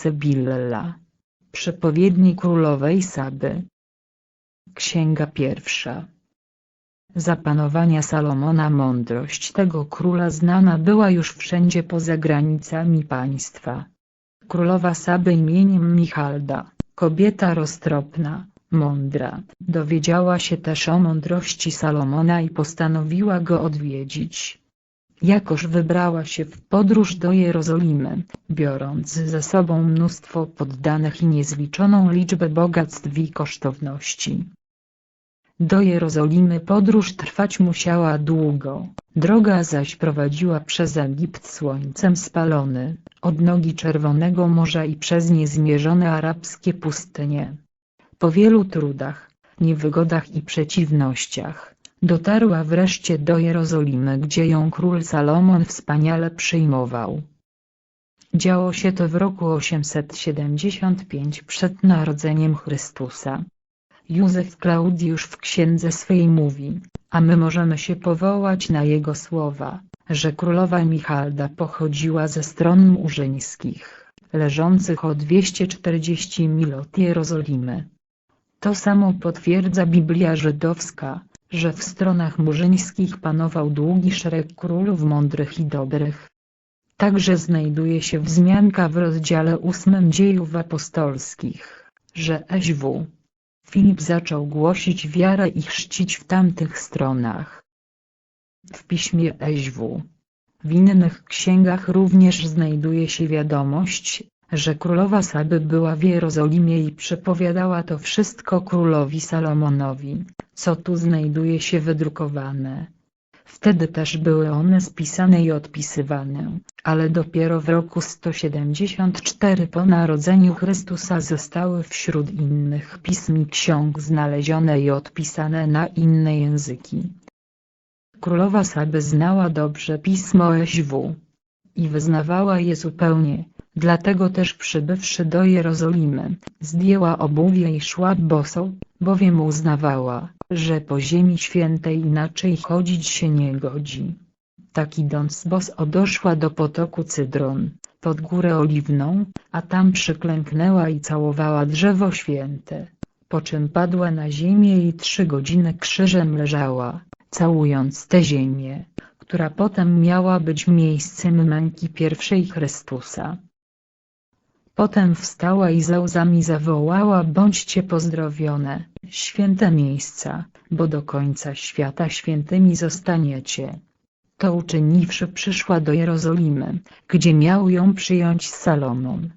Sybilla. Przepowiedni królowej Saby. Księga pierwsza. Za panowania Salomona mądrość tego króla znana była już wszędzie poza granicami państwa. Królowa Saby imieniem Michalda, kobieta roztropna, mądra, dowiedziała się też o mądrości Salomona i postanowiła go odwiedzić. Jakoż wybrała się w podróż do Jerozolimy, biorąc ze sobą mnóstwo poddanych i niezliczoną liczbę bogactw i kosztowności. Do Jerozolimy podróż trwać musiała długo, droga zaś prowadziła przez Egipt słońcem spalony, od nogi Czerwonego Morza i przez niezmierzone arabskie pustynie. Po wielu trudach, niewygodach i przeciwnościach, dotarła wreszcie do Jerozolimy gdzie ją król Salomon wspaniale przyjmował. Działo się to w roku 875 przed narodzeniem Chrystusa. Józef Klaudiusz w księdze swej mówi, a my możemy się powołać na jego słowa, że królowa Michalda pochodziła ze stron murzyńskich, leżących o 240 mil od Jerozolimy. To samo potwierdza Biblia żydowska, że w stronach murzyńskich panował długi szereg królów mądrych i dobrych. Także znajduje się wzmianka w rozdziale ósmym dziejów apostolskich, że SW. Filip zaczął głosić wiarę i chrzcić w tamtych stronach. W piśmie SW. W innych księgach również znajduje się wiadomość, że królowa Saby była w Jerozolimie i przepowiadała to wszystko królowi Salomonowi, co tu znajduje się wydrukowane. Wtedy też były one spisane i odpisywane, ale dopiero w roku 174 po narodzeniu Chrystusa zostały wśród innych pism i ksiąg znalezione i odpisane na inne języki. Królowa Saby znała dobrze pismo SW i wyznawała je zupełnie, dlatego też przybywszy do Jerozolimy, zdjęła obuwie i szła boso, bowiem uznawała, że po ziemi świętej inaczej chodzić się nie godzi. Tak idąc boso doszła do potoku Cydron, pod górę oliwną, a tam przyklęknęła i całowała drzewo święte, po czym padła na ziemię i trzy godziny krzyżem leżała, całując tę ziemię, która potem miała być miejscem męki pierwszej Chrystusa. Potem wstała i za łzami zawołała bądźcie pozdrowione, święte miejsca, bo do końca świata świętymi zostaniecie. To uczyniwszy przyszła do Jerozolimy, gdzie miał ją przyjąć Salomon.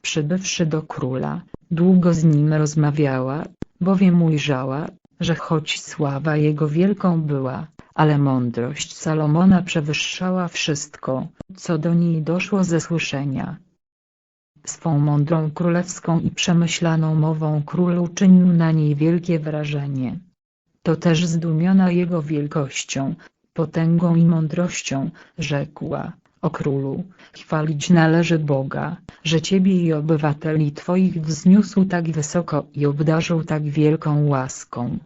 Przybywszy do króla, długo z nim rozmawiała, bowiem ujrzała, że choć sława jego wielką była, ale mądrość Salomona przewyższała wszystko, co do niej doszło ze słyszenia. Swą mądrą królewską i przemyślaną mową król uczynił na niej wielkie wrażenie. To też zdumiona jego wielkością, potęgą i mądrością, rzekła, o królu, chwalić należy Boga, że ciebie i obywateli twoich wzniósł tak wysoko i obdarzył tak wielką łaską.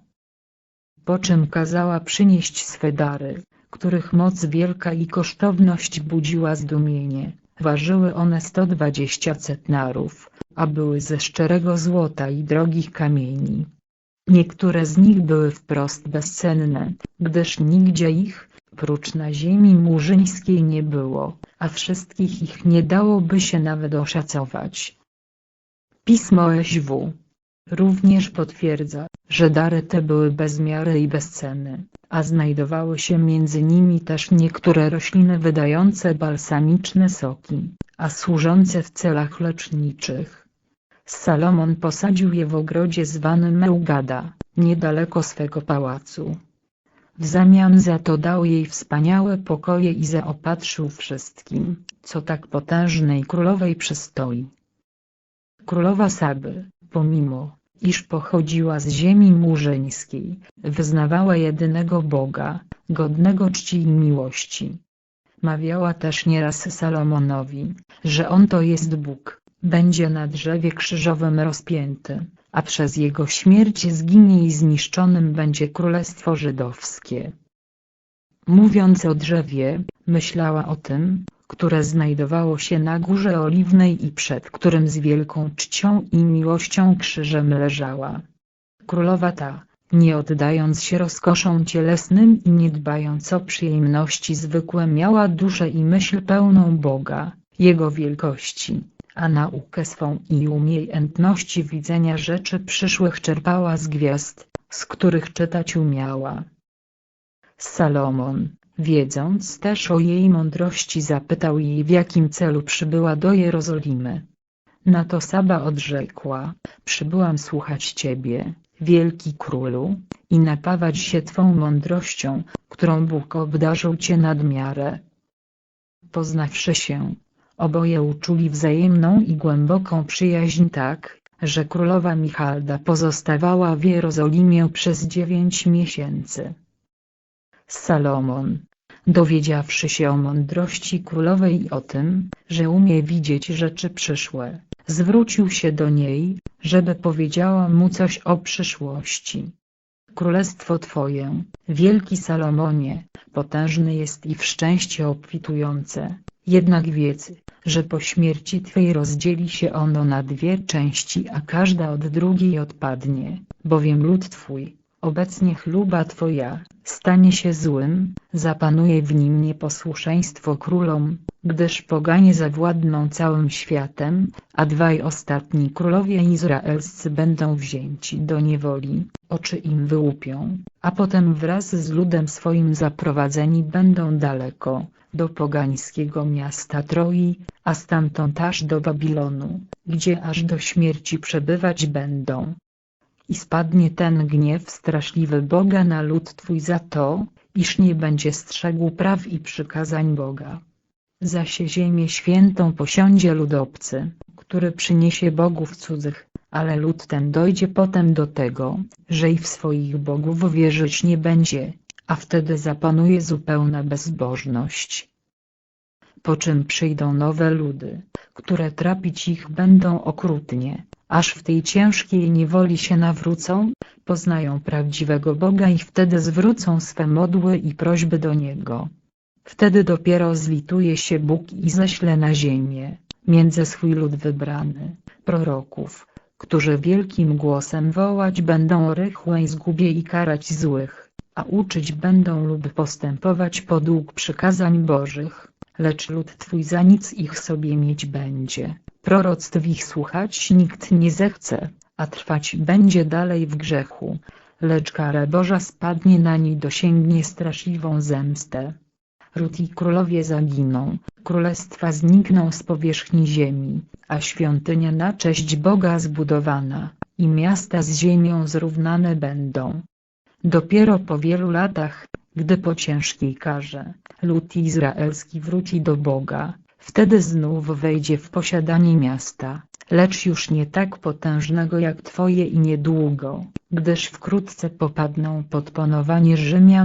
Po czym kazała przynieść swe dary, których moc wielka i kosztowność budziła zdumienie. Ważyły one 120 centnarów, a były ze szczerego złota i drogich kamieni. Niektóre z nich były wprost bezcenne, gdyż nigdzie ich, prócz na ziemi murzyńskiej nie było, a wszystkich ich nie dałoby się nawet oszacować. Pismo SW również potwierdza, że dary te były bez miary i bez ceny, a znajdowały się między nimi też niektóre rośliny wydające balsamiczne soki, a służące w celach leczniczych. Salomon posadził je w ogrodzie zwanym Eugada, niedaleko swego pałacu. W zamian za to dał jej wspaniałe pokoje i zaopatrzył wszystkim, co tak potężnej królowej przystoi. Królowa Saby, pomimo, iż pochodziła z ziemi murzyńskiej, wyznawała jedynego Boga, godnego czci i miłości. Mawiała też nieraz Salomonowi, że on to jest Bóg, będzie na drzewie krzyżowym rozpięty, a przez jego śmierć zginie i zniszczonym będzie królestwo żydowskie. Mówiąc o drzewie, myślała o tym, które znajdowało się na Górze Oliwnej i przed którym z wielką czcią i miłością krzyżem leżała. Królowa ta, nie oddając się rozkoszom cielesnym i nie dbając o przyjemności zwykłe miała duszę i myśl pełną Boga, Jego wielkości, a naukę swą i umiejętności widzenia rzeczy przyszłych czerpała z gwiazd, z których czytać umiała. Salomon, wiedząc też o jej mądrości zapytał jej w jakim celu przybyła do Jerozolimy. Na to Saba odrzekła, przybyłam słuchać Ciebie, wielki królu, i napawać się Twą mądrością, którą Bóg obdarzył Cię nad miarę. Poznawszy się, oboje uczuli wzajemną i głęboką przyjaźń tak, że królowa Michalda pozostawała w Jerozolimie przez dziewięć miesięcy. Salomon, dowiedziawszy się o mądrości królowej i o tym, że umie widzieć rzeczy przyszłe, zwrócił się do niej, żeby powiedziała mu coś o przyszłości. Królestwo Twoje, wielki Salomonie, potężne jest i w szczęście obfitujące, jednak wiedz, że po śmierci Twej rozdzieli się ono na dwie części a każda od drugiej odpadnie, bowiem lud Twój, obecnie chluba Twoja, stanie się złym, zapanuje w nim nieposłuszeństwo królom, gdyż poganie zawładną całym światem, a dwaj ostatni królowie izraelscy będą wzięci do niewoli, oczy im wyłupią, a potem wraz z ludem swoim zaprowadzeni będą daleko, do pogańskiego miasta Troi, a stamtąd aż do Babilonu, gdzie aż do śmierci przebywać będą. I spadnie ten gniew straszliwy Boga na lud Twój za to, iż nie będzie strzegł praw i przykazań Boga. Zaś ziemię świętą posiądzie lud obcy, który przyniesie bogów cudzych, ale lud ten dojdzie potem do tego, że i w swoich bogów wierzyć nie będzie, a wtedy zapanuje zupełna bezbożność. Po czym przyjdą nowe ludy, które trapić ich będą okrutnie, aż w tej ciężkiej niewoli się nawrócą, poznają prawdziwego Boga i wtedy zwrócą swe modły i prośby do Niego. Wtedy dopiero zlituje się Bóg i ześle na ziemię, między swój lud wybrany, proroków, którzy wielkim głosem wołać będą o rychłej zgubie i karać złych, a uczyć będą lub postępować podług przykazań Bożych, lecz lud Twój za nic ich sobie mieć będzie. Proroctw ich słuchać nikt nie zechce, a trwać będzie dalej w grzechu, lecz kara Boża spadnie na nie dosięgnie straszliwą zemstę. Ród i królowie zaginą, królestwa znikną z powierzchni ziemi, a świątynia na cześć Boga zbudowana, i miasta z ziemią zrównane będą. Dopiero po wielu latach, gdy po ciężkiej karze, lud izraelski wróci do Boga, wtedy znów wejdzie w posiadanie miasta, lecz już nie tak potężnego jak Twoje i niedługo, gdyż wkrótce popadną pod panowanie Rzymian